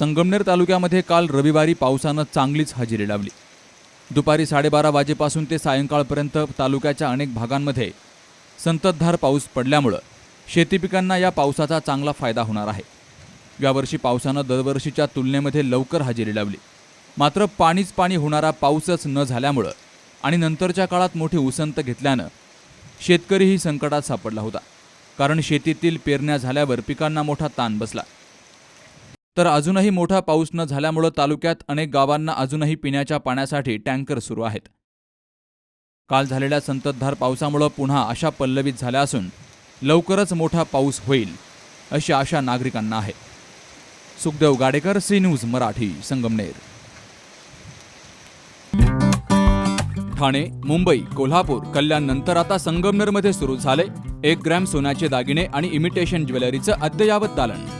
संगमनेर तालुक्यामध्ये काल रविवारी पावसानं चांगलीच हजेरी लावली. दुपारी साडेबारा वाजेपासून ते सायंकाळपर्यंत तालुक्याच्या अनेक भागांमध्ये संततधार पाऊस पडल्यामुळं शेती पिकांना या पावसाचा चांगला फायदा होणार आहे. यावर्षी पावसानं दरवर्षीच्या तुलनेमध्ये लवकर हजेरी लावली. मात्र पाणीच पाणी होणारा पाऊसच न झाल्यामुळं आणि नंतरच्या काळात मोठी उसंत घेतल्यानं शेतकरीही संकटात सापडला होता. कारण शेतीतील पेरण्या झाल्यावर पिकांना मोठा ताण बसला. तर अजूनही मोठा पाऊस न झाल्यामुळं तालुक्यात अनेक गावांना अजूनही पिण्याच्या पाण्यासाठी टँकर सुरू आहेत. काल झालेल्या संततधार पावसामुळं पुन्हा अशा पल्लवित झाल्या असून लवकरच मोठा पाऊस होईल अशी आशा नागरिकांना आहे. Sukhdev Gadekar C news Marathi Sangamner. Thane Mumbai Kolhapur Kalyan नंतर आता संगमनेरमध्ये सुरू झाले एक ग्रॅम सोन्याचे दागिने आणि इमिटेशन ज्वेलरीचं अद्ययावत दालन.